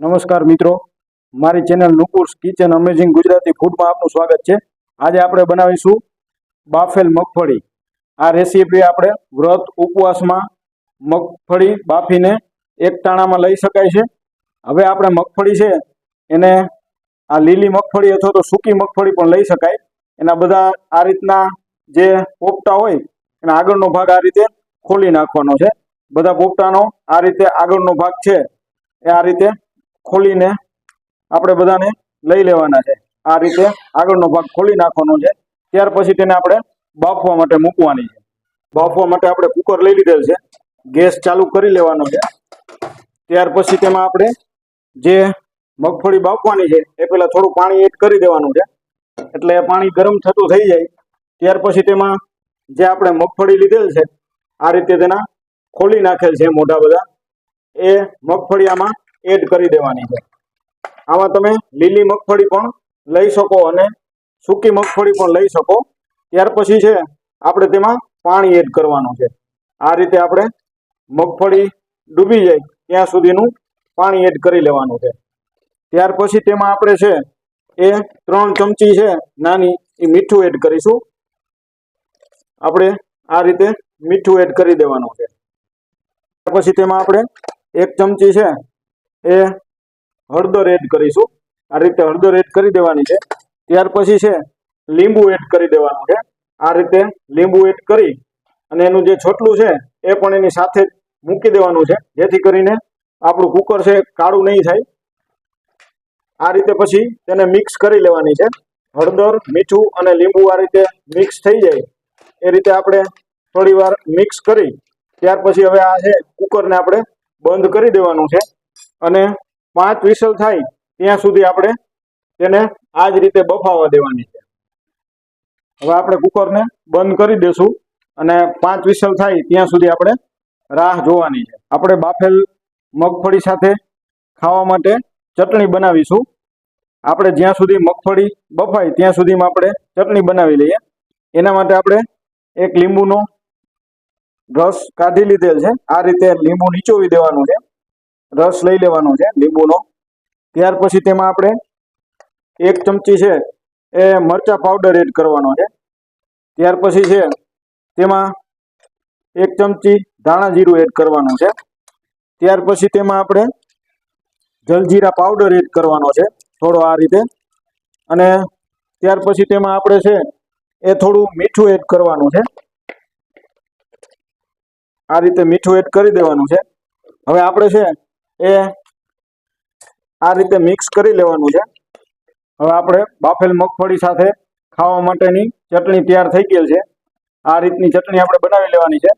નમસ્કાર મિત્રો. મારી channel Nupur's kitchen amazing Gujarati ફૂડમાં આપનું સ્વાગત છે. આજે આપણે બનાવીશું બાફેલ મગફળી. આ રેસીપી આપણે વ્રત ઉપવાસમાં મગફળી બાફીને એક ટાણામાં લઈ શકાય છે. હવે આપણે મગફળી છે એને આ લીલી મગફળી અથવા તો સૂકી મગફળી પણ લઈ શકાય. એના બધા આ રીતના જે પોપટા હોય એના આગળનો ભાગ આ રીતે ખોલી નાખવાનો છે. બધા પોપટાનો આ રીતે આગળનો ભાગ છે એ આ રીતે ખોલીને આપણે બધાને લઈ લેવાના છે. આ રીતે આગળનો ભાગ ખોલી નાખવાનો છે. ત્યાર પછી તેને આપણે બાફવા માટે મૂકવાની છે. બાફવા માટે આપણે કુકર લઈ લીધેલ છે. ગેસ ચાલુ કરી લેવાનો છે. ત્યાર પછી તેમાં આપણે જે મગફળી બાફવાની છે, એ પહેલાં થોડું પાણી એડ કરી દેવાનું છે. એટલે પાણી ગરમ થતું થઈ જાય. ત્યાર પછી તેમાં જે આપણે મગફળી લીધેલ છે, આ રીતે તેના ખોલી નાખેલ છે મોઢા બધા. એ મગફળી એડ કરી દેવાની છે. આમાં તમે લીલી મગફળી પણ લઈ શકો અને સૂકી મગફળી પણ લઈ શકો. ત્યાર પછી છે, આપણે તેમાં પાણી એડ કરવાનું છે. આ રીતે આપણે મગફળી ડૂબી જાય ત્યાં સુધીનું પાણી એડ કરી લેવાનું છે. ત્યાર પછી તેમાં આપણે છે, એ ત્રણ ચમચી છે, નાની એ મીઠું એડ કરીશું. આપણે આ રીતે મીઠું એડ કરી દેવાનું છે. પછી તેમાં આપણે એક ચમચી છે એ હળદર એડ કરીશું. આ રીતે હળદર એડ કરી દેવાની છે. ત્યાર પછી છે, લીંબુ એડ કરી દેવાનું છે. આ રીતે લીંબુ એડ કરી અને એનું જે છોટલું છે, એ પણ એની સાથે જ મૂકી દેવાનું છે. જેથી કરીને આપણું કુકર છે, કાળું નહીં થાય. આ રીતે પછી તેને મિક્સ કરી લેવાની છે. હળદર, મીઠું અને લીંબુ આ રીતે મિક્સ થઈ જાય. એ રીતે આપણે થોડી મિક્સ કરી. ત્યાર પછી હવે આ છે કુકરને આપણે બંધ કરી દેવાનું છે. અને પાંચ વિસલ થાય ત્યાં સુધી આપણે તેને આ જ રીતે બફાવા દેવાની છે. હવે આપણે કુકરને બંધ કરી દેશું અને પાંચ વિસલ થાય ત્યાં સુધી આપણે રાહ જોવાની છે. આપણે બાફેલ મગફળી સાથે ખાવા માટે ચટણી બનાવીશું. આપણે જ્યાં સુધી મગફળી બફાય ત્યાં સુધીમાં આપણે ચટણી બનાવી લઈએ. એના માટે આપણે એક લીંબુનો રસ કાઢી લીધેલ છે. આ રીતે લીંબુ નીચોવી દેવાનું છે. રસ લઈ લેવાનો છે, લીંબુનો. ત્યાર પછી તેમાં આપણે એક ચમચી છે એ મરચા પાવડર એડ કરવાનો છે. ત્યાર પછી છે તેમાં એક ચમચી ધાણા જીરું એડ કરવાનું છે. ત્યાર પછી તેમાં આપણે જલજીરા પાવડર એડ કરવાનો છે, થોડો આ રીતે. અને ત્યાર પછી તેમાં આપણે છે એ થોડું મીઠું એડ કરવાનું છે. આ રીતે મીઠું એડ કરી દેવાનું છે. હવે આપણે છે એ આ રીતે મિક્સ કરી લેવાનું છે. હવે આપણે બાફેલ મગફળી સાથે ખાવા માટેની ચટણી તૈયાર થઈ ગયેલ છે. આ રીતની ચટણી આપણે બનાવી લેવાની છે.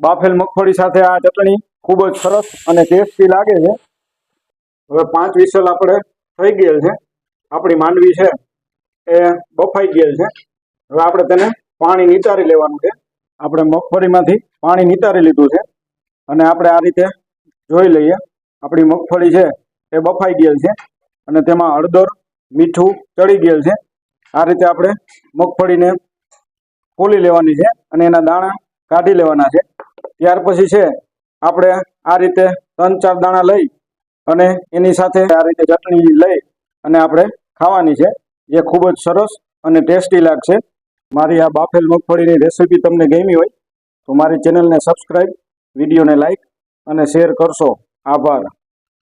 બાફેલ મગફળી સાથે આ ચટણી ખૂબ જ સરસ અને ટેસ્ટી લાગે છે. હવે પાંચ વિસલ આપણે થઈ ગયેલ છે. આપણી માંડવી છે એ બફાઈ ગયેલ છે. હવે આપણે તેને પાણી નિતારી લેવાનું છે. આપણે મગફળીમાંથી પાણી નિતારી લીધું છે. અને આપણે આ રીતે જોઈ લઈએ. આપણી મગફળી છે, એ બફાઈ ગયેલ છે અને તેમાં હળદર, મીઠું ચડી ગયેલ છે. આ રીતે આપણે મગફળીને ફોલી લેવાની છે અને એના દાણા કાઢી લેવાના છે. ત્યાર પછી છે, આપણે આ રીતે ત્રણ ચાર દાણા લઈ અને એની સાથે આ રીતે ચટણી લઈ અને આપણે ખાવાની છે. જે ખૂબ જ સરસ અને ટેસ્ટી લાગશે. મારી આ બાફેલ મગફળીની રેસીપી તમને ગમી હોય, તો મારી ચેનલને સબસ્ક્રાઈબ વિડીયોને લાઈક અને શેર કરશો. આભાર